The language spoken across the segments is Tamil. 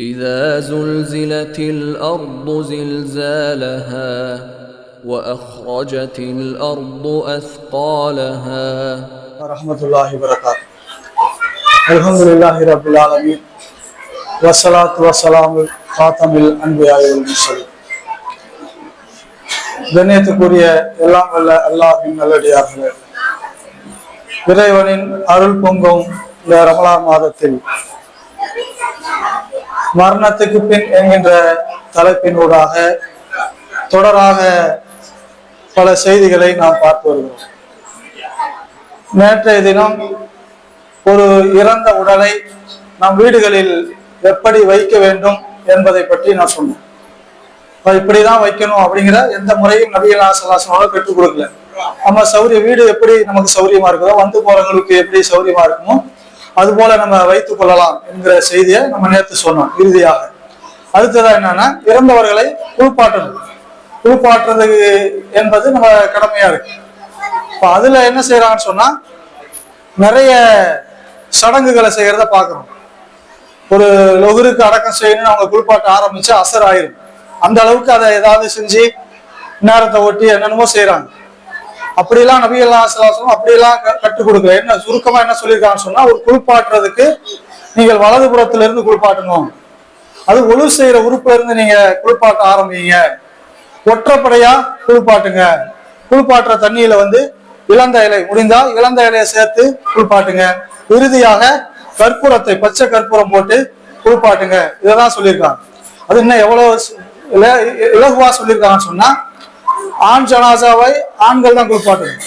إذا زلزلت الأرض زلزالها وأخرجت الأرض أثقالها ورحمة الله وبركاته الحمد لله رب العالمين والصلاة والسلام خاتم الأنبياء والمرسلين கண்ணியத்துக்குரிய எல்லாம் வல்ல அல்லாஹின் நல்லடியார்களே இறைவனின் அருள் பொங்கும் இந்த ரமலான் மாதத்தில் மரணத்துக்கு பின் என்கின்ற தலைப்பினூடாக தொடராக பல செய்திகளை நாம் பார்த்து வருகிறோம். நேற்றைய தினம் ஒரு இறந்த உடலை நம் வீடுகளில் எப்படி வைக்க வேண்டும் என்பதை பற்றி நான் சொன்னேன். இப்படிதான் வைக்கணும் அப்படிங்கிற எந்த முறையும் நபிகள் ஆசலாசனோட கற்றுக் கொடுக்கல. நம்ம சௌரிய வீடு எப்படி நமக்கு சௌரியமா இருக்குதோ வந்து போறவங்களுக்கு எப்படி சௌரியமா இருக்குமோ அது போல நம்ம வைத்துக் கொள்ளலாம் என்கிற செய்தியை நம்ம நேற்று சொன்னோம் இறுதியாக. அடுத்ததான் என்னன்னா இறந்தவர்களை குளிப்பாட்டணும் குளிப்பாட்டுறதுக்கு என்பது நம்ம கடமையா இருக்கு. இப்போ அதுல என்ன செய்யறாங்கன்னு சொன்னா நிறைய சடங்குகளை செய்யறத பாக்குறோம் ஒரு லொகுருக்கு அடக்கம் செய்யணும்னு அவங்க குளிப்பாட்ட ஆரம்பிச்சு அசர் ஆயிரும். அந்த அளவுக்கு அதை ஏதாவது செஞ்சு நேரத்தை ஒட்டி என்னென்னமோ செய்யறாங்க அப்படியெல்லாம் நபிகள்லாம் சிலாசனம் அப்படியெல்லாம் க- கற்றுக் கொடுக்கல. என்ன சுருக்கமா என்ன சொல்லியிருக்காங்கன்னு சொன்னா ஒரு குளிப்பாட்டுறதுக்கு நீங்கள் வலதுபுறத்துல இருந்து குளிப்பாட்டணும். அது ஒழு செய்யற உறுப்புல இருந்து நீங்க குளிப்பாட்ட ஆரம்பிங்க. ஒற்றைப்படையா குளிப்பாட்டுங்க. குளிப்பாட்டுற தண்ணியில வந்து இளந்த இலை முடிந்தா இளந்த இலையை சேர்த்து குளிப்பாட்டுங்க. இறுதியாக கற்பூரத்தை பச்சை கற்பூரம் போட்டு குளிப்பாட்டுங்க. இதெல்லாம் சொல்லியிருக்காங்க. அது இன்னும் எவ்வளவு இலகுவா சொல்லியிருக்காங்கன்னு சொன்னா ஆண் ஜனாசாவை ஆண்கள் தான் குளிப்பாட்டணும்.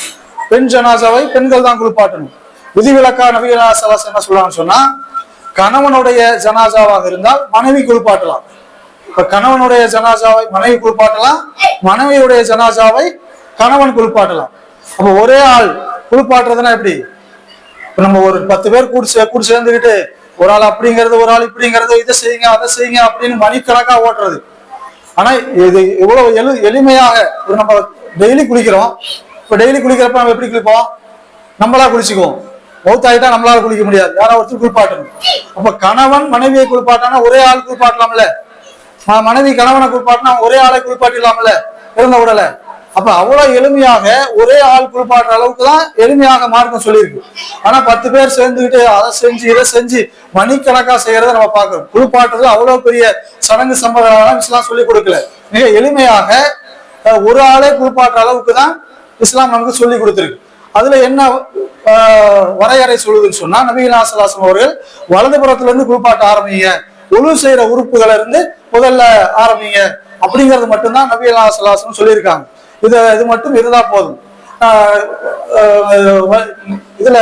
பெண் ஜனாசாவை பெண்கள் தான் குளிப்பாட்டணும். விதிவிலக்கா நபிகளா சலாஸ் என்ன சொல்றாங்கன்னு சொன்னா கணவனுடைய ஜனாசாவாக இருந்தால் மனைவி குளிப்பாட்டலாம். இப்ப கணவனுடைய ஜனாசாவை மனைவி குளிப்பாட்டலாம் மனைவியுடைய ஜனாசாவை கணவன் குளிப்பாட்டலாம். அப்ப ஒரே ஆள் குளிப்பாட்டுறதுன்னா எப்படி? இப்ப நம்ம ஒரு பத்து பேர் கூடி சே கூடி சேர்ந்துக்கிட்டு ஒரு ஆள் அப்படிங்கிறது ஒரு ஆள் இப்படிங்கிறது இதை செய்யுங்க அதை செய்யுங்க அப்படின்னு மணிக்கணக்கா ஓட்டுறது. ஆனா இது எவ்வளவு எளி எளிமையாக ஒரு நம்ம டெய்லி குளிக்கிறோம். இப்போ டெய்லி குளிக்கிறப்ப நம்ம எப்படி குளிப்போம்? நம்மளா குளிச்சுக்குவோம். மௌத்தாயிட்டா நம்மளால குளிக்க முடியாது. யாராவது ஒருத்தர் குளிப்பாட்டணும். அப்ப கணவன் மனைவியை குளிப்பாட்டானா ஒரே ஆள் குளிப்பாட்டலாம்ல? மனைவி கணவனை குளிப்பாட்டினா ஒரே ஆளை குளிப்பாட்டிடலாம்ல? இருந்த உடலை. அப்ப அவ்வளவு எளிமையாக ஒரே ஆள் குறிப்பாடுற அளவுக்கு தான் எளிமையாக மார்க்கம் சொல்லியிருக்கு. ஆனா பத்து பேர் சேர்ந்துக்கிட்டு அதை செஞ்சு இதை செஞ்சு மணிக்கணக்கா செய்யறத நம்ம பார்க்கிறோம். குளிப்பாட்டுறது அவ்வளவு பெரிய சடங்கு சம்பிரதாயம் இஸ்லாம் சொல்லிக் கொடுக்கல. மிக எளிமையாக ஒரு ஆளே குறிப்பாடுற அளவுக்கு தான் இஸ்லாம் நமக்கு சொல்லி கொடுத்துருக்கு. அதுல என்ன வரையறை சொல்லுதுன்னு சொன்னா நபிகள் ஆசலாசம் அவர்கள் வலதுபுறத்துல இருந்து குளிப்பாட்ட ஆரம்பிங்க. ஒழு செய்யற உறுப்புகளை இருந்து முதல்ல ஆரம்பிங்க. அப்படிங்கிறது மட்டும்தான் நபிகள் ஆசலாசம் சொல்லியிருக்காங்க. இது இது மட்டும் இருந்தா போதும். ஆஹ், இதுல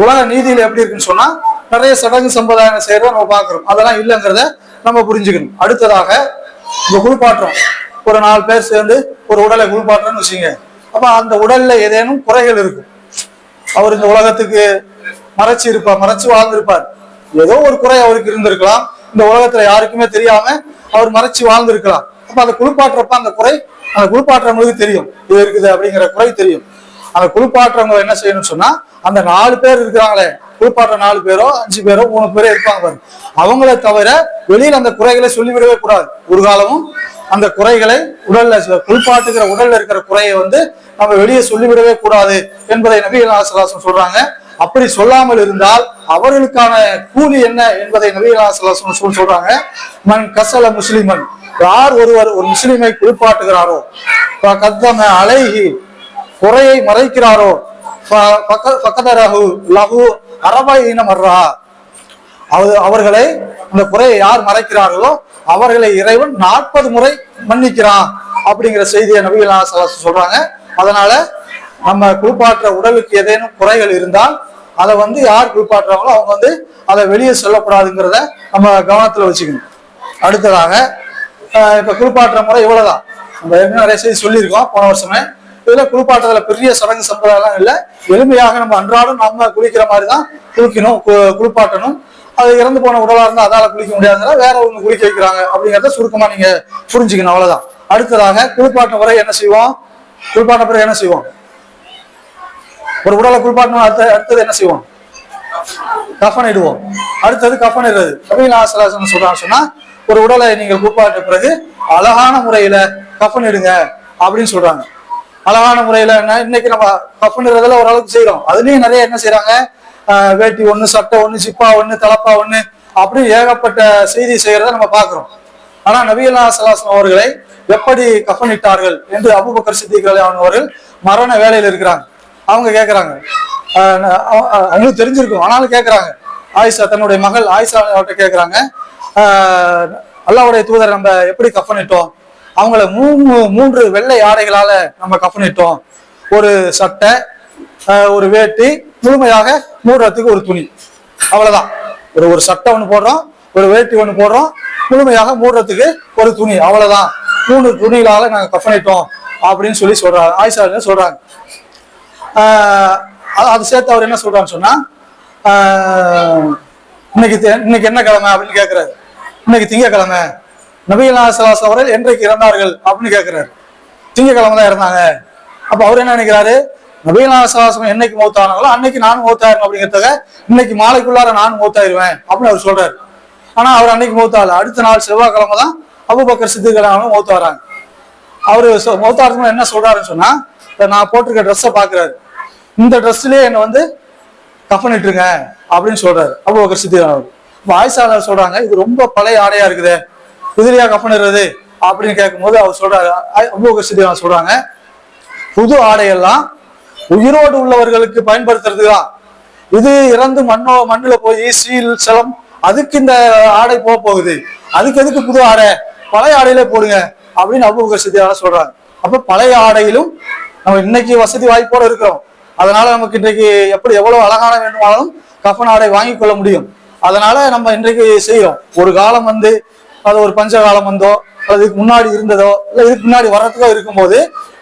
உலக நீதியில எப்படி இருக்குன்னு சொன்னா நிறைய சடங்கு சம்பிரதாயம் செய்யறத நம்ம பாக்குறோம் அதெல்லாம் இல்லைங்கிறத நம்ம புரிஞ்சுக்கணும். அடுத்ததாக இந்த குளிப்பாட்டுறோம் ஒரு நாலு பேர் சேர்ந்து ஒரு உடலை குளிப்பாட்டுறோம்னு வச்சுங்க அப்ப அந்த உடல்ல ஏதேனும் குறைகள் இருக்கும். அவர் இந்த உலகத்துக்கு மறைச்சு இருப்பார் மறைச்சு வாழ்ந்திருப்பார். ஏதோ ஒரு குறை அவருக்கு இருந்திருக்கலாம். இந்த உலகத்துல யாருக்குமே தெரியாம அவர் மறைச்சு வாழ்ந்திருக்கலாம். அப்ப அந்த குளிப்பாட்டுறப்ப அந்த குறை அந்த குளிப்பாட்டுறவங்களுக்கு தெரியும். இது இருக்குது அப்படிங்கிற குறை தெரியும். அந்த குளிப்பாட்டுறவங்க என்ன செய்யணும்னு சொன்னா அந்த நாலு பேர் இருக்கிறாங்களே குளிப்பாட்டுற நாலு பேரோ அஞ்சு பேரோ மூணு பேரோ இருப்பாங்க அவங்கள தவிர வெளியில அந்த குறைகளை சொல்லிவிடவே கூடாது. ஒரு காலமும் அந்த குறைகளை உடல்ல குளிப்பாட்டுகிற உடல்ல இருக்கிற குறையை வந்து நம்ம வெளியே சொல்லிவிடவே கூடாது என்பதை நபிகள் ஆசலாசம் சொல்றாங்க. அப்படி சொல்லாமல் இருந்தால் அவர்களுக்கான கூலி என்ன என்பதை நவீன சொல்றாங்க. மன் கசல முஸ்லிமன். யார் ஒருவர் ஒரு முஸ்லிமை குறிப்பாட்டுகிறாரோ கத்தம அலைஹி குறையை மறைக்கிறாரோ ஃப- பக்க- பக்கதரஹு லஹு அரபைன அவர் அவர்களை இந்த குறையை யார் மறைக்கிறார்களோ அவர்களை இறைவன் நாற்பது முறை மன்னிக்கிறான் அப்படிங்கிற செய்தியை நபிகள் சொல்றாங்க. அதனால நம்ம குளிப்பாட்டுற உடலுக்கு ஏதேனும் குறைகள் இருந்தால் அதை வந்து யார் குளிப்பாட்டுறாங்களோ அவங்க வந்து அதை வெளியே சொல்லக்கூடாதுங்கிறத நம்ம கவனத்தில் வச்சுக்கணும். அடுத்ததாக இப்போ இப்ப குளிப்பாட்டுற முறை இவ்வளோதான் நம்ம ஏற்கனவே நிறைய செய்தி சொல்லியிருக்கோம் போன வருஷமே. இதில் குளிப்பாட்டுறதுல பெரிய சடங்கு சம்பிரதாயம் இல்லை. எளிமையாக நம்ம அன்றாடம் நம்ம குளிக்கிற மாதிரி தான் குளிக்கணும் கு- குளிப்பாட்டணும். அது இறந்து போன உடலாக இருந்தால் அதால் குளிக்க முடியாதுனால வேற ஒன்று குளிக்க வைக்கிறாங்க அப்படிங்கிறத சுருக்கமாக நீங்கள் புரிஞ்சுக்கணும் அவ்வளோதான் அடுத்ததாக குளிப்பாட்ட முறை என்ன செய்வோம்? குளிப்பாட்ட பிறகு என்ன செய்வோம்? ஒரு உடலை குளிப்பாட்டணும் அடுத்த அடுத்தது என்ன செய்வோம்? கஃன் இடுவோம் அடுத்தது கஃன் இடுறது நபீலாசலாசன் சொல்றான்னு சொன்னா ஒரு உடலை நீங்கள் குளிப்பாட்ட பிறகு அழகான முறையில கஃன் இடுங்க அப்படின்னு சொல்றாங்க. அழகான முறையில என்ன இன்னைக்கு நம்ம கஃன் இடுறதுல ஓரளவுக்கு செய்யறோம் அதுலயும் நிறைய என்ன செய்யறாங்க வேட்டி ஒண்ணு சட்டை ஒண்ணு சிப்பா ஒண்ணு தலப்பா ஒண்ணு அப்படி ஏகப்பட்ட செய்தி செய்யறத நம்ம பாக்குறோம் ஆனா நபியல்லா சலாசம் அவர்களை எப்படி கஃனிட்டார்கள் என்று அபுபக்கர் சித்திகளை ரலியல்லாஹு அவர்கள் மரண வேலையில் இருக்கிறாங்க. அவங்க கேட்குறாங்க அவங்களுக்கு தெரிஞ்சிருக்கும். ஆனாலும் கேட்குறாங்க ஆயிஷா தன்னுடைய மகள் ஆயிஷா அவர்கிட்ட கேட்குறாங்க அல்லாவுடைய தூதர் நம்ம எப்படி கஃனிட்டோம் அவங்கள மூணு மூன்று வெள்ளை ஆடைகளால் நம்ம கஃனிட்டோம் ஒரு சட்டை ஒரு வேட்டி முழுமையாக மூடுறதுக்கு ஒரு துணி. அவ்வளோதான் ஒரு ஒரு சட்டை ஒன்று போடுறோம் ஒரு வேட்டி ஒன்று போடுறோம் முழுமையாக மூடுறதுக்கு ஒரு துணி. அவ்வளோதான் மூணு துணிகளால் நாங்கள் கஃனிட்டோம் அப்படின்னு சொல்லி சொல்றாங்க. ஆயிஷா சொல்றாங்க? அது- அது சேர்த்து அவர் என்ன சொல்றான்னு சொன்னா இன்னைக்கு இன்னைக்கு என்ன கிழமை அப்படின்னு கேட்கிறாரு இன்னைக்கு திங்கக்கிழமை. நபீலா அவர்கள் என்றைக்கு இறந்தார்கள் அப்படின்னு கேட்கிறாரு திங்கக்கிழமை தான் இறந்தாங்க. அப்ப அவர் என்ன நினைக்கிறாரு? நபீலா என்னைக்கு மூத்தானாங்களோ அன்னைக்கு நானும் மூத்தாயிரும் அப்படிங்கிறத இன்னைக்கு மாலைக்குள்ளார நானும் மூத்தாயிருவேன் அப்படின்னு அவர் சொல்றாரு. ஆனா அவர் அன்னைக்கு மௌத்தால. அடுத்த நாள் செவ்வாய்க்கிழமை தான் அபுபக்கர் சித்திகளானும் மௌத்தா வராங்க. அவரு சொ- என்ன சொல்றாருன்னு சொன்னா இப்போ நான் போட்டிருக்க ட்ரெஸ்ஸை பார்க்குறாரு இந்த ட்ரெஸ்லேயே என்னை வந்து கஃன் அப்படின்னு சொல்கிறாரு அபுபக்கர் சித்திக் அவர் இப்ப இது ரொம்ப பழைய ஆடையாக இருக்குது. இதுலயா கஃன் அப்படின்னு கேட்கும்போது அவர் சொல்கிறாரு அ- அபூபக்கர் சொல்கிறாங்க புது ஆடையெல்லாம் உயிரோடு உள்ளவர்களுக்கு பயன்படுத்துறதுக்கா? இது இறந்து மண்ணோ மண்ணில் போய் சீல் சலம் அதுக்கு இந்த ஆடை போக போகுது. அதுக்கு எதுக்கு புது ஆடை? பழைய ஆடையிலே போடுங்க. அப்படின்னு அபூபக்கர் சித்தியால சொல்றாங்க. அப்ப பழைய ஆடையிலும் நம்ம இன்னைக்கு வசதி வாய்ப்போட இருக்கிறோம். அதனால நமக்கு இன்றைக்கு எப்படி எவ்வளவு அழகான வேண்டுமானாலும் கஃன் ஆடை வாங்கி கொள்ள முடியும். அதனால நம்ம இன்றைக்கு செய்யறோம் ஒரு காலம் வந்து அது ஒரு பஞ்ச காலம் வந்தோ அல்லது இதுக்கு முன்னாடி இருந்ததோ இல்ல இதுக்கு முன்னாடி வர்றதுக்கோ இருக்கும்போது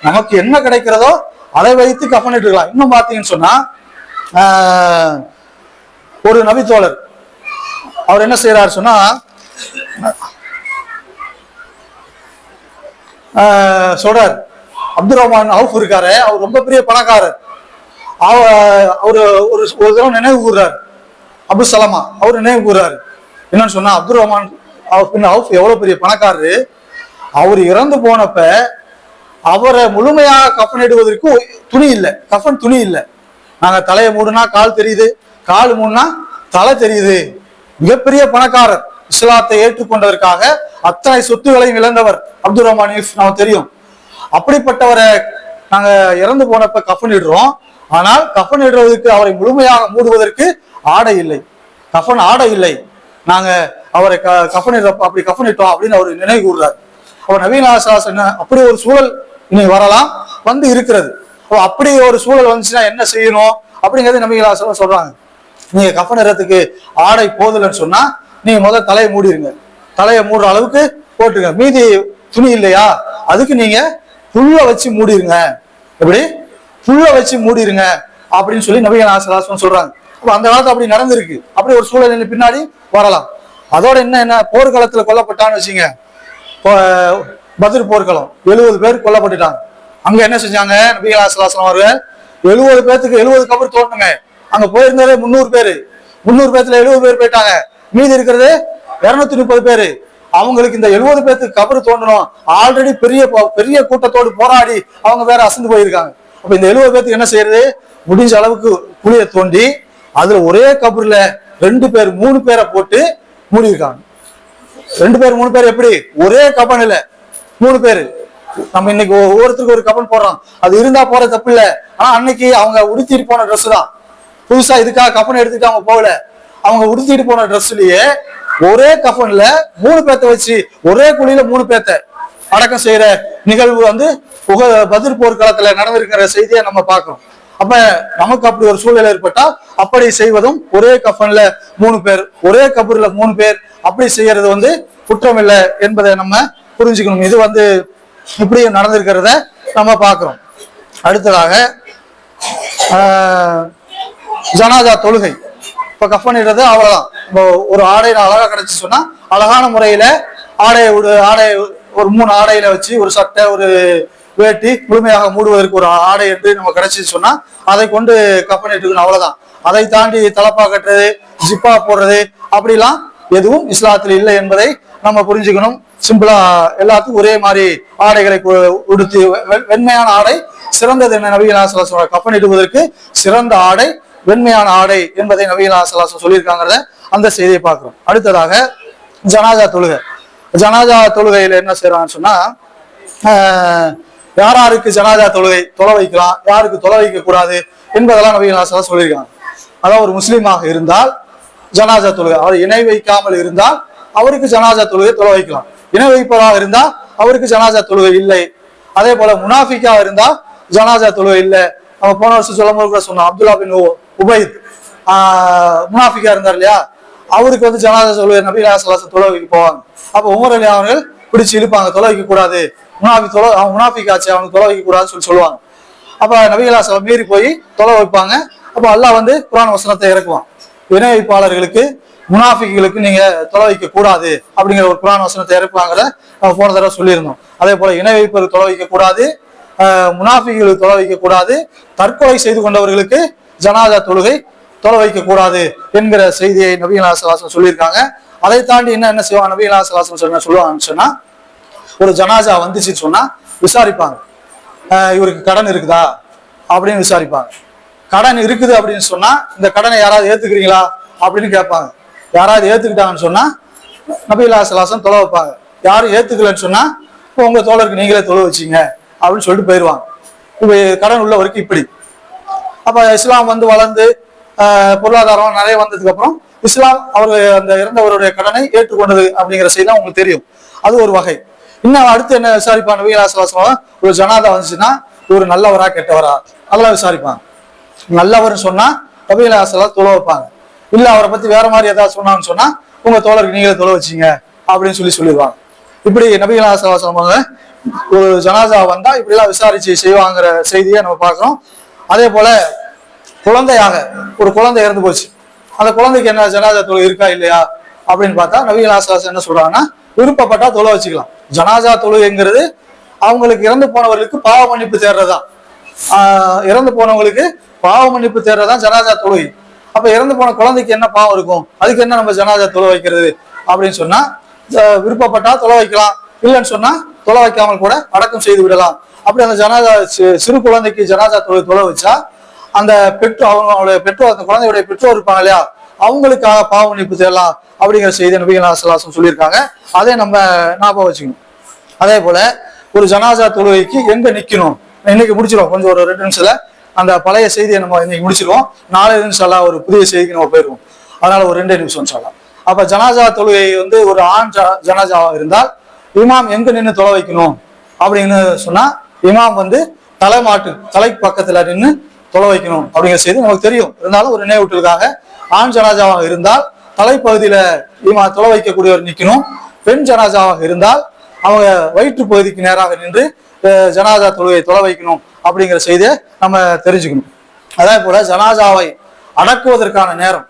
நமக்கு என்ன கிடைக்கிறதோ அதை வைத்து கஃன் இருக்கலாம் இன்னும் பாத்தீங்கன்னு சொன்னா ஒரு நபித்தோழர் அவர் என்ன செய்யறாரு சொன்னா சொல்றாரு. அப்துல் ரஹ்மான் அவுஃப் இருக்காரு. அவர் ரொம்ப பெரிய பணக்காரர். அவர் ஒரு ஒரு தடவை நினைவு கூறுறாரு அபு சலமா அவர் நினைவு கூறுறாரு என்னன்னு சொன்னா Abdul Rahman Auf bin Auf எவ்வளவு பெரிய பணக்காரரு. அவர் இறந்து போனப்ப அவரை முழுமையாக கஃனிடுவதற்கு துணி இல்லை. கஃன் துணி இல்லை. நாங்க தலையை மூடுனா கால் தெரியுது. கால் மூடுனா தலை தெரியுது. மிகப்பெரிய பணக்காரர். இஸ்லாத்தை ஏற்றுக்கொண்டதற்காக அத்தனை சொத்துக்களையும் இழந்தவர் அப்துல் ரஹ்மான் யூஸ் நமக்கு தெரியும். அப்படிப்பட்டவரை நாங்க இறந்து போனப்ப கஃன் இடுறோம். ஆனால் கஃன் இடுவதற்கு அவரை முழுமையாக மூடுவதற்கு ஆடை இல்லை. கஃன் ஆடை இல்லை. நாங்க அவரை க- கஃன் இடுறப்ப அப்படி கஃன் இட்டோம் அப்படின்னு அவர் நினைவு கூடுறார் அவர் நவீன என்ன அப்படி ஒரு சூழல் இனி வரலாம் வந்து இருக்கிறது. அப்படி ஒரு சூழல் வந்துச்சுன்னா என்ன செய்யணும் அப்படிங்கறது நபிகளாசலம் சொல்றாங்க. நீங்க கஃன் இடுறதுக்கு ஆடை போதலன்னு சொன்னா நீங்க முதல்ல தலையை மூடிடுங்க தலையை மூடுற அளவுக்கு போட்டுருங்க மீதி துணி இல்லையா? அதுக்கு நீங்க புல்ல வச்சு மூடிருங்க. எப்படி? புல்ல வச்சு மூடிருங்க. அப்படின்னு சொல்லி நபிகள் ஆசலாசம் சொல்றாங்க. அப்ப அந்த காலத்துல அப்படி நடந்திருக்கு. அப்படி ஒரு சூழல் பின்னாடி வரலாம். அதோட என்ன என்ன? போர்க்களத்துல கொல்லப்பட்டான்னு வச்சுங்க. பதில் போர்க்களம். எழுபது பேர் கொல்லப்பட்டுட்டாங்க. அங்க என்ன செஞ்சாங்க? நபிகள் ஆசலாசனம் அவர்கள் எழுபது பேர்த்துக்கு எழுபது கபர் தோணுங்க அங்க போயிருந்ததே முந்நூறு பேரு. முந்நூறு பேர்த்துல எழுபது பேர் போயிட்டாங்க. மீதி இருக்கிறது இருநூத்தி முப்பது பேரு. அவங்களுக்கு இந்த எழுபது பேர்த்துக்கு கபர் தோண்டணும் ஆல்ரெடி பெரிய பெரிய கூட்டத்தோடு போராடி அவங்க வேற அசந்து போயிருக்காங்க. அப்ப இந்த எழுபது பேர்த்துக்கு என்ன செய்யறது? முடிஞ்ச அளவுக்கு குழியை தோண்டி அதுல ஒரே கபர்ல ரெண்டு பேர் மூணு பேரை போட்டு மூடியிருக்காங்க. ரெண்டு பேர் மூணு பேர் எப்படி? ஒரே கபன் இல்ல மூணு பேரு. நம்ம இன்னைக்கு ஒவ்வொருத்தருக்கு ஒரு கபன் போடுறோம் அது இருந்தா போற தப்பு இல்ல. ஆனா அன்னைக்கு அவங்க உடுத்திட்டு போன ட்ரெஸ் தான். புதுசா இதுக்காக கஃன் எடுத்துட்டு அவங்க போகல. அவங்க உடுத்திட்டு போன ட்ரெஸ்லயே ஒரே கஃபன்ல மூணு பேத்த வச்சு ஒரே குழியில மூணு பேத்த அடக்கம் செய்யற நிகழ்வு வந்து புக பதில் போர்க்களத்துல நடந்திருக்கிற செய்தியை நம்ம பார்க்கிறோம். அப்ப நமக்கு அப்படி ஒரு சூழ்நிலை ஏற்பட்டா அப்படி செய்வதும் ஒரே கஃபன்ல மூணு பேர் ஒரே கபூர்ல மூணு பேர் அப்படி செய்யறது வந்து குற்றம் இல்லை என்பதை நம்ம புரிஞ்சுக்கணும். இது வந்து இப்படி நடந்திருக்கிறத நம்ம பார்க்கிறோம். அடுத்ததாக ஜனாதா தொழுகை. இப்ப கஃனிடுறது அவ்வளவுதான். ஒரு ஆடை அழகா கிடைச்சு சொன்னா அழகான முறையில ஆடையை ஒரு ஆடையை ஒரு மூணு ஆடையில வச்சு ஒரு சட்டை ஒரு வேட்டி முழுமையாக மூடுவதற்கு ஒரு ஆடை என்று நம்ம கிடைச்சு சொன்னா அதை கொண்டு கஃனிட்டுக்கணும் அவ்வளவுதான். அதை தாண்டி தலப்பா கட்டுறது ஜிப்பா போடுறது அப்படிலாம் எதுவும் இஸ்லாத்தில் இல்லை என்பதை நம்ம புரிஞ்சுக்கணும். சிம்பிளா எல்லாத்துக்கும் ஒரே மாதிரி ஆடைகளை உடுத்தி வெ- வெண்மையான ஆடை சிறந்தது என்ன நபிகள் சொல்ல கப்பன் இடுவதற்கு சிறந்த ஆடை வெண்மையான ஆடை என்பதை நபிகள் சலாசம் சொல்லியிருக்காங்கிறத அந்த செய்தியை பார்க்குறோம். அடுத்ததாக ஜனாதா தொழுகை. ஜனாதா தொழுகையில் என்ன செய்யறான்னு சொன்னா யார் யாருக்கு ஜனாதா தொழுகை தொலை வைக்கலாம் யாருக்கு தொலை வைக்க கூடாது என்பதெல்லாம் நபிகள் சொல்லியிருக்காங்க. அதாவது ஒரு முஸ்லீமாக இருந்தால் ஜனாதா தொழுகை அவர் இணை வைக்காமல் இருந்தால் அவருக்கு ஜனாதா தொழுகை தொலை வைக்கலாம். இணை வைப்பவராக இருந்தால் அவருக்கு ஜனாதா தொழுகை இல்லை. அதே போல முனாஃபிக்கா இருந்தால் ஜனாதா தொழுகை இல்லை. நம்ம போன வருஷம் சொல்லும் போது கூட சொன்னோம் அப்துல்லா பின் உபைத். ஆஹ், முனாஃபிக்கா இருந்தார் இல்லையா? அவருக்கு வந்து ஜனாதா தொழுகை நபி சலாசம் தொழுகைக்கு போவாங்க. அப்ப உமர் அலி அவர்கள் பிடிச்சு இழுப்பாங்க தொலை வைக்க கூடாது. முனாஃபி தொலை அவன் முனாஃபிக் ஆச்சு அவனுக்கு தொலை வைக்க கூடாதுன்னு சொல்லி சொல்லுவாங்க. அப்ப நபிகளா சொல்ல மீறி போய் தொலை வைப்பாங்க. அப்ப அல்லாஹ் வந்து புராண வசனத்தை இறக்குவான். இணை வைப்பாளர்களுக்கு முனாஃபிகளுக்கு நீங்க தொலை வைக்க கூடாது அப்படிங்கிற ஒரு புராண வசனத்தை இறக்குவாங்கிற நம்ம போன தடவை சொல்லியிருந்தோம். அதே போல இணை வைப்பது தொலை வைக்க கூடாது முனாஃபிகளுக்கு தொலை வைக்க கூடாது தற்கொலை செய்து கொண்டவர்களுக்கு ஜனாதா தொழுகை தொலை வைக்க கூடாது என்கிற செய்தியை நபிகள் சலாசம் சொல்லியிருக்காங்க. அதை தாண்டி என்ன என்ன செய்வாங்க? நபிகள் சலாசம் சொன்ன சொல்லுவாங்கன்னு சொன்னா ஒரு ஜனாஜா வந்துச்சுன்னு சொன்னா விசாரிப்பாங்க. இவருக்கு கடன் இருக்குதா? அப்படின்னு விசாரிப்பாங்க. கடன் இருக்குது அப்படின்னு சொன்னா இந்த கடனை யாராவது ஏத்துக்கிறீங்களா? அப்படின்னு கேட்பாங்க. யாராவது ஏத்துக்கிட்டாங்கன்னு சொன்னா நபிலா சலாசம் தொலை வைப்பாங்க. யாரும் ஏத்துக்கலன்னு சொன்னா இப்போ உங்க தோழருக்கு நீங்களே தொலை வச்சீங்க அப்படின்னு சொல்லிட்டு போயிடுவாங்க இப்போ கடன் உள்ள வரைக்கும் இப்படி. அப்ப இஸ்லாம் வந்து வளர்ந்து பொருளாதாரம் நிறைய வந்ததுக்கு அப்புறம் இஸ்லாம் அவர்கள் அந்த இறந்தவருடைய கடனை ஏற்றுக்கொண்டது அப்படிங்கிற செய்தி உங்களுக்கு தெரியும். அது ஒரு வகை. இன்னும் அடுத்து என்ன விசாரிப்பாங்க நபிகளாசலம் ஒரு ஜனாதா வந்துச்சுன்னா ஒரு நல்லவரா கெட்டவரா? அதெல்லாம் விசாரிப்பாங்க. நல்லவர்னு சொன்னா நபிகளாசலம் தொலை வைப்பாங்க. இல்ல அவரை பத்தி வேற மாதிரி ஏதாவது சொன்னான்னு சொன்னா உங்க தோழருக்கு நீங்களே தொலை வச்சீங்க அப்படின்னு சொல்லி சொல்லிடுவாங்க. இப்படி நபிகளாசலம் ஒரு ஜனாதா வந்தா இப்படி எல்லாம் விசாரிச்சு செய்வாங்கிற செய்தியை நம்ம பார்க்கிறோம். அதே போல குழந்தையாக ஒரு குழந்தை இறந்து போச்சு. அந்த குழந்தைக்கு என்ன ஜனாதா தொழு இருக்கா இல்லையா? அப்படின்னு பார்த்தா நவீன ஆசாசம் என்ன சொல்றாங்கன்னா விருப்பப்பட்டா தொலை வச்சுக்கலாம். ஜனாதா தொழுகைங்கிறது அவங்களுக்கு இறந்து போனவர்களுக்கு பாவ மன்னிப்பு தேடுறதுதான் இறந்து போனவங்களுக்கு பாவ மன்னிப்பு தேடுறதுதான் ஜனாதா தொழுகை அப்ப இறந்து போன குழந்தைக்கு என்ன பாவம் இருக்கும்? அதுக்கு என்ன நம்ம ஜனாதா தொலை வைக்கிறது? அப்படின்னு சொன்னா விருப்பப்பட்டா தொலை வைக்கலாம். இல்லைன்னு சொன்னா தொலை வைக்காமல் கூட அடக்கம் செய்து விடலாம். அப்படி அந்த ஜனாதா சிறு குழந்தைக்கு ஜனாதா தொலை தொலை வச்சா அந்த பெற்றோர் அவங்களுடைய பெற்றோர் அந்த குழந்தையுடைய பெற்றோர் இருப்பாங்க இல்லையா? அவங்களுக்காக பாவ மன்னிப்பு தேடலாம் அப்படிங்கிற செய்தி நபிகள் நாசலாசம் சொல்லியிருக்காங்க. அதை நம்ம ஞாபகம் வச்சுக்கணும். அதே போல ஒரு ஜனாசா தொழுகைக்கு எங்க நிக்கணும்? இன்னைக்கு முடிச்சிருவோம். கொஞ்சம் ஒரு ரெண்டு நிமிஷத்துல அந்த பழைய செய்தியை நம்ம இன்னைக்கு முடிச்சிருவோம். நாலு நிமிஷம் ஒரு புதிய செய்திக்கு நம்ம போயிருவோம். அதனால ஒரு ரெண்டே நிமிஷம் சொல்லலாம் அப்ப ஜனாசா தொழுகை வந்து ஒரு ஆண் ஜ- இருந்தால் இமாம் எங்க நின்று தொலை வைக்கணும்? அப்படின்னு சொன்னா இமாம் வந்து தலைமாட்டு தலை பக்கத்துல நின்று தொலை வைக்கணும் அப்படிங்கிற செய்தி நமக்கு தெரியும். இருந்தாலும் ஒரு நினைவூட்டலுக்காக ஆண் ஜனாஜாவாக இருந்தால் தலைப்பகுதியில இமா தொலை வைக்கக்கூடியவர் நிற்கணும் பெண் ஜனாஜாவாக இருந்தால் அவங்க வயிற்று பகுதிக்கு நேராக நின்று ஜனாஜா ஜனாதா தொலை வைக்கணும் அப்படிங்கிற செய்தியை நம்ம தெரிஞ்சுக்கணும். அதே போல ஜனாஜாவை அடக்குவதற்கான நேரம்.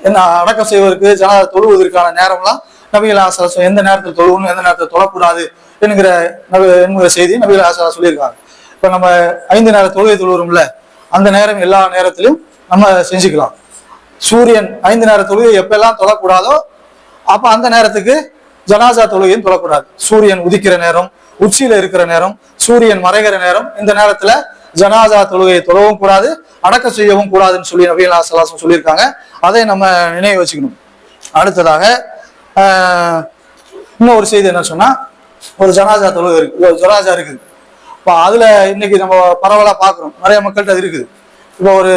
என்ன அடக்கம் செய்வதற்கு ஜனாதா தொழுவதற்கான நேரம்லாம் நபிகள் ஆசலாசம் எந்த நேரத்தில் தொழுவணும் எந்த நேரத்தில் தொழக்கூடாது என்கிற என்கிற செய்தி நபிகள் ஆசலா சொல்லியிருக்காங்க. இப்ப நம்ம ஐந்து நேர தொழுகை தொழுவோம்ல அந்த நேரம் எல்லா நேரத்திலும் நம்ம செஞ்சுக்கலாம். சூரியன் ஐந்து நேர தொழுகை எப்பெல்லாம் தொழக்கூடாதோ அப்ப அந்த நேரத்துக்கு ஜனாசா தொழுகையும் தொழக்கூடாது சூரியன் உதிக்கிற நேரம் உச்சியில இருக்கிற நேரம் சூரியன் மறைகிற நேரம் இந்த நேரத்துல ஜனாசா தொழுகையை தொழவும் கூடாது அடக்கம் செய்யவும் கூடாதுன்னு சொல்லி நபிகள் சலாசம் சொல்லியிருக்காங்க. அதை நம்ம நினைவு வச்சுக்கணும். அடுத்ததாக இன்னொரு இன்னும் ஒரு செய்தி என்ன சொன்னா ஒரு ஜனாசா தொழுகை இருக்கு ஒரு ஜனாசா இருக்குது. இப்போ அதில் இன்னைக்கு நம்ம பரவலாக பார்க்குறோம் நிறைய மக்கள்கிட்ட அது இருக்குது. இப்போ ஒரு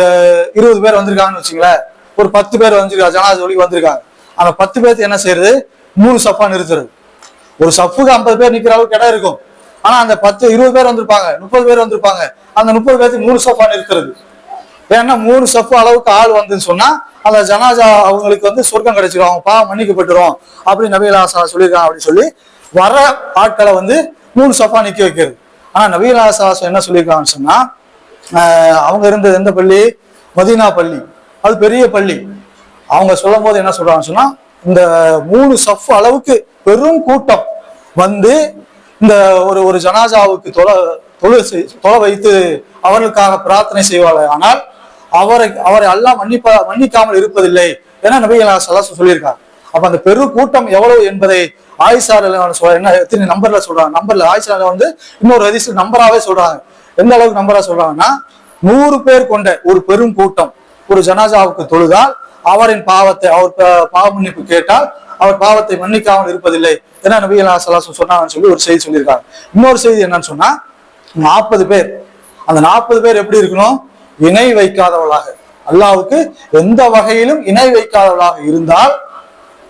இருபது பேர் வந்திருக்காங்கன்னு வச்சுங்களேன். ஒரு பத்து பேர் வந்திருக்காங்க ஜனாதிபதிக்கு வந்திருக்காங்க. அந்த பத்து பேர்த்து என்ன செய்யறது? மூணு சப்பா நிறுத்துறது. ஒரு சப்புக்கு ஐம்பது பேர் நிற்கிற அளவுக்கு இடம் இருக்கும். ஆனால் அந்த பத்து இருபது பேர் வந்திருப்பாங்க முப்பது பேர் வந்திருப்பாங்க. அந்த முப்பது பேர்த்துக்கு மூணு சப்பா நிறுத்துறது. ஏன்னா மூணு சப்பு அளவுக்கு ஆள் வந்துன்னு சொன்னா அந்த ஜனாஜா அவங்களுக்கு வந்து சொர்க்கம் கிடைச்சிடும் அவங்க பாவம் மன்னிக்கப்பட்டுரும். அப்படின்னு நபீல் ஆசா சொல்லியிருக்காங்க அப்படின்னு சொல்லி வர ஆட்களை வந்து மூணு சப்பா நிற்க வைக்கிறது. ஆனா நவீன சாசம் என்ன சொல்லியிருக்காங்கன்னு சொன்னா அவங்க இருந்தது எந்த பள்ளி? மதீனா பள்ளி. அது பெரிய பள்ளி. அவங்க சொல்லும் போது என்ன சொல்றாங்கன்னு சொன்னா இந்த மூணு சஃப் அளவுக்கு பெரும் கூட்டம் வந்து இந்த ஒரு ஒரு ஜனாஜாவுக்கு தொலை தொழு தொலை வைத்து அவர்களுக்காக பிரார்த்தனை செய்வார்கள். ஆனால் அவரை அவரை எல்லாம் மன்னிப்பா மன்னிக்காமல் இருப்பதில்லை என நபிகள் சலாசு சொல்லியிருக்காங்க. அப்ப அந்த பெரு கூட்டம் எவ்வளவு என்பதை ஆயிஷா சொல்ற என்ன எத்தனை நம்பர்ல சொல்றாங்க? நம்பர்ல ஆயிஷா வந்து இன்னொரு ஹதீஸ்ல நம்பராவே சொல்றாங்க. எந்த அளவுக்கு நம்பரா சொல்றாங்கன்னா நூறு பேர் கொண்ட ஒரு பெரும் கூட்டம் ஒரு ஜனாஜாவுக்கு தொழுதால் அவரின் பாவத்தை அவர் பாவ மன்னிப்பு கேட்டால் அவர் பாவத்தை மன்னிக்காமல் இருப்பதில்லை. ஏன்னா நபிகள் சலாசம் சொன்னாங்கன்னு சொல்லி ஒரு செய்தி சொல்லியிருக்காங்க. இன்னொரு செய்தி என்னன்னு சொன்னா நாற்பது பேர். அந்த நாற்பது பேர் எப்படி இருக்கணும்? இணை வைக்காதவளாக அல்லாவுக்கு எந்த வகையிலும் இணை வைக்காதவளாக இருந்தால்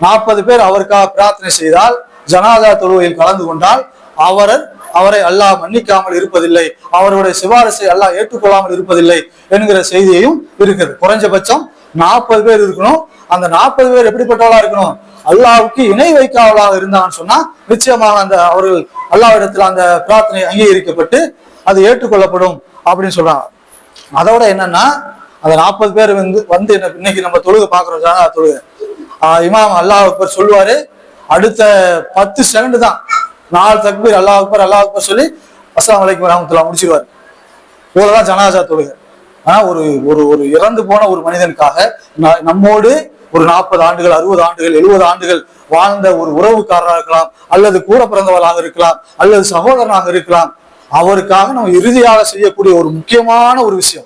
நாற்பது பேர் அவருக்காக பிரார்த்தனை செய்தால் ஜனாதா தொழுவையில் கலந்து கொண்டால் அவர் அவரை அல்லாஹ் மன்னிக்காமல் இருப்பதில்லை அவருடைய சிபாரிசை அல்லாஹ் ஏற்றுக்கொள்ளாமல் இருப்பதில்லை என்கிற செய்தியையும் இருக்குது. குறைஞ்சபட்சம் நாற்பது பேர் இருக்கணும். அந்த நாற்பது பேர் எப்படிப்பட்டவளா இருக்கணும்? அல்லாவுக்கு இணை வைக்காதவளாக இருந்தான்னு சொன்னா நிச்சயமாக அந்த அவர்கள் அல்லாவிடத்தில் அந்த பிரார்த்தனை அங்கீகரிக்கப்பட்டு அது ஏற்றுக்கொள்ளப்படும் அப்படின்னு சொல்றாங்க. அதோட என்னன்னா அந்த நாற்பது பேர் வந்து வந்து என்ன இன்னைக்கு நம்ம தொழுக பாக்குறோம் ஜனதா தொழுகை. இமாம் அல்லாஹ் அக்பர் சொல்லுவாரு. அடுத்த பத்து செகண்ட் தான். நாலு தக்பீர் அல்லாஹ் அக்பர் அல்லாஹ் அக்பர் சொல்லி அஸ்லாம் அலைக்கும் ரஹமத்துல்லா முடிச்சிருவாரு. இவ்வளவுதான் ஜனாசா தொழுக. ஆனா ஒரு ஒரு ஒரு இறந்து போன ஒரு மனிதனுக்காக ந- நம்மோடு ஒரு நாற்பது ஆண்டுகள் அறுபது ஆண்டுகள் எழுபது ஆண்டுகள் வாழ்ந்த ஒரு உறவுக்காரராக இருக்கலாம் அல்லது கூட பிறந்தவராக இருக்கலாம் அல்லது சகோதரனாக இருக்கலாம் அவருக்காக நம்ம இறுதியாக செய்யக்கூடிய ஒரு முக்கியமான ஒரு விஷயம்.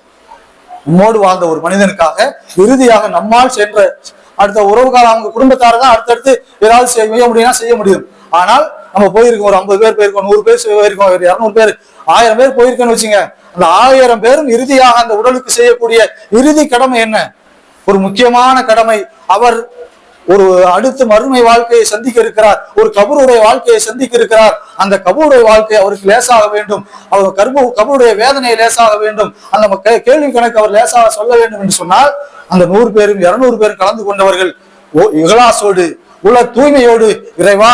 நம்மோடு வாழ்ந்த ஒரு மனிதனுக்காக இறுதியாக நம்மால் சென்ற அடுத்த உறவுக்கார அவங்க குடும்பத்தார தான் அடுத்தடுத்து ஏதாவது செய்ய முடியும்னா செய்ய முடியும். ஆனால் நம்ம போயிருக்கோம் ஒரு ஐம்பது பேர் போயிருக்கோம் நூறு பேர் போயிருக்கோம் ஒரு இரநூறு பேர் ஆயிரம் பேர் போயிருக்கேன்னு வச்சுங்க அந்த ஆயிரம் பேரும் இறுதியாக அந்த உடலுக்கு செய்யக்கூடிய இறுதி கடமை என்ன? ஒரு முக்கியமான கடமை. அவர் ஒரு அடுத்து மறுமை வாழ்க்கையை சந்திக்க இருக்கிறார். ஒரு கபருடைய வாழ்க்கையை சந்திக்க இருக்கிறார். அந்த கபருடைய வாழ்க்கை அவருக்கு லேசாக வேண்டும். அவர் கர்ப்ப கபருடைய வேதனையை லேசாக வேண்டும். அந்த கேள்வி கணக்கு அவர் லேசாக சொல்ல வேண்டும் என்று சொன்னால் அந்த நூறு பேரும் இருநூறு பேரும் கலந்து கொண்டவர்கள் ஓ- இகலாசோடு உள்ள தூய்மையோடு இறைவா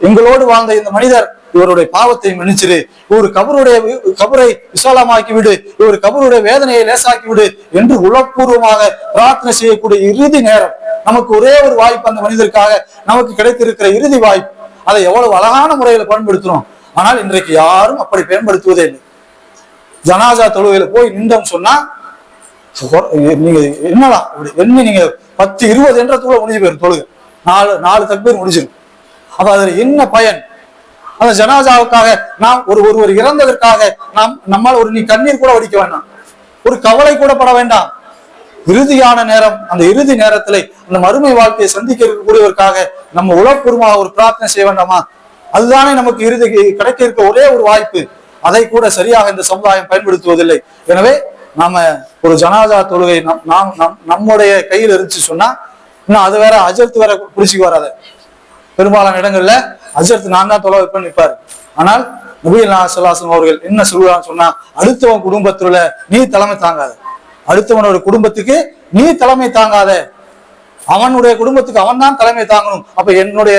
எங்களோடு வாழ்ந்த இந்த மனிதர் இவருடைய பாவத்தை மன்னிச்சிரு இவர் கபருடைய கபரை விசாலமாக்கி விடு இவர் கபருடைய வேதனையை லேசாக்கி விடு என்று உளப்பூர்வமாக பிரார்த்தனை செய்யக்கூடிய இறுதி நேரம். நமக்கு ஒரே ஒரு வாய்ப்பு அந்த மனிதருக்காக நமக்கு கிடைத்திருக்கிற இறுதி வாய்ப்பு. அதை எவ்வளவு அழகான முறையில பயன்படுத்துறோம். ஆனால் இன்றைக்கு யாரும் அப்படி பயன்படுத்துவதே இல்லை. ஜனாசா தொழுகையில போய் நின்றோம் சொன்னா நீங்க என்னடா என்ன நீங்க பத்து இருபது என்ற தூளை முடிஞ்சு போயிடும் தொழுகை. நாலு நாலு தக்பீர் முடிஞ்சிடும் அப்ப அதுல என்ன பயன்? அந்த ஜனாஜாவுக்காக நாம் ஒரு ஒருவர் இறந்ததற்காக நாம் நம்மால் ஒரு நீ கண்ணீர் கூட வடிக்க வேண்டாம். ஒரு கவலை கூட பட வேண்டாம். இறுதியான நேரம் அந்த இறுதி நேரத்திலே அந்த மறுமை வாழ்க்கையை சந்திக்க இருக்கக்கூடியவருக்காக நம்ம உளப்பூர்வமாக ஒரு பிரார்த்தனை செய்ய வேண்டாமா? அதுதானே நமக்கு இறுதி கிடைக்க இருக்க ஒரே ஒரு வாய்ப்பு. அதை கூட சரியாக இந்த சமுதாயம் பயன்படுத்துவதில்லை. எனவே நாம ஒரு ஜனாதா தொழுகை நம் நாம் நம் நம்முடைய கையில் இருந்துச்சு சொன்னா இன்னும் அது வேற அஜர்த்து வேற பிடிச்சிக்கு வராது. பெரும்பாலான இடங்கள்ல அஜரத் நான் தான் தொலை வைப்பேன் நிற்பாரு ஆனால் நபிகள் நாசலாசம் அவர்கள் என்ன சொல்லுவான்னு சொன்னா அடுத்தவன் குடும்பத்துல நீ தலைமை தாங்காத. அடுத்தவனோட குடும்பத்துக்கு நீ தலைமை தாங்காத. அவனுடைய குடும்பத்துக்கு அவன் தான் தலைமை தாங்கணும். அப்ப என்னுடைய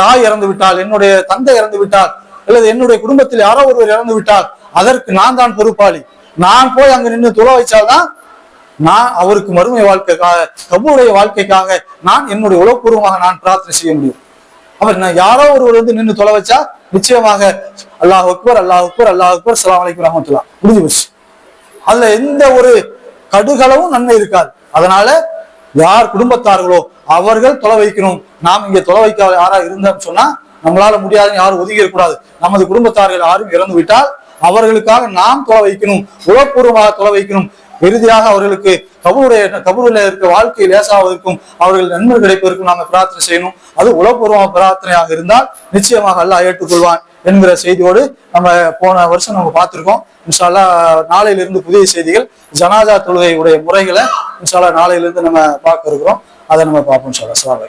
தாய் இறந்து விட்டால் என்னுடைய தந்தை இறந்து விட்டால் அல்லது என்னுடைய குடும்பத்தில் யாரோ ஒருவர் இறந்து விட்டால் அதற்கு நான் தான் பொறுப்பாளி. நான் போய் அங்க நின்று துள வைச்சால்தான் நான் அவருக்கு மறுமை வாழ்க்கைக்காக கபூருடைய வாழ்க்கைக்காக நான் என்னுடைய உளப்பூர்வமாக நான் பிரார்த்தனை செய்ய முடியும். அவர் நான் யாரோ ஒருவர் வந்து நின்று தொலை வச்சா நிச்சயமாக அல்லாஹ் அக்பர் அல்லாஹ் அக்பர் அல்லாஹ் அக்பர் சலாம் அலைக்கும் ரஹமத்துல்லா முடிஞ்சு போச்சு. அதுல எந்த ஒரு கடுகளவும் நன்மை இருக்காது. அதனால யார் குடும்பத்தார்களோ அவர்கள் தொலை வைக்கணும். நாம் இங்க தொலை வைக்க யாரா இருந்தோம் சொன்னா நம்மளால முடியாதுன்னு யாரும் ஒதுங்கி இருக்கக்கூடாது நமது குடும்பத்தார்கள் யாரும் இறந்து விட்டால் அவர்களுக்காக நாம் தொலை வைக்கணும். உளப்பூர்வமாக தொலை வைக்கணும். இறுதியாக அவர்களுக்கு கபூருடைய கபூரில் இருக்க வாழ்க்கை லேசாவதற்கும் அவர்கள் நன்மை கிடைப்பதற்கும் நாங்கள் பிரார்த்தனை செய்யணும். அது உளப்பூர்வமாக பிரார்த்தனையாக இருந்தால் நிச்சயமாக அல்லாஹ் ஏற்றுக்கொள்வான் என்கிற செய்தியோடு நம்ம போன வருஷம் நம்ம பார்த்துருக்கோம். இன்ஷால்லா நாளையிலிருந்து புதிய செய்திகள் ஜனாதா தொழுகையுடைய முறைகளை இன்ஷால்லா நாளையிலிருந்து நம்ம பார்க்க இருக்கிறோம். அதை நம்ம பார்ப்போம் சொல்லலாம் அஸ்ஸலாமு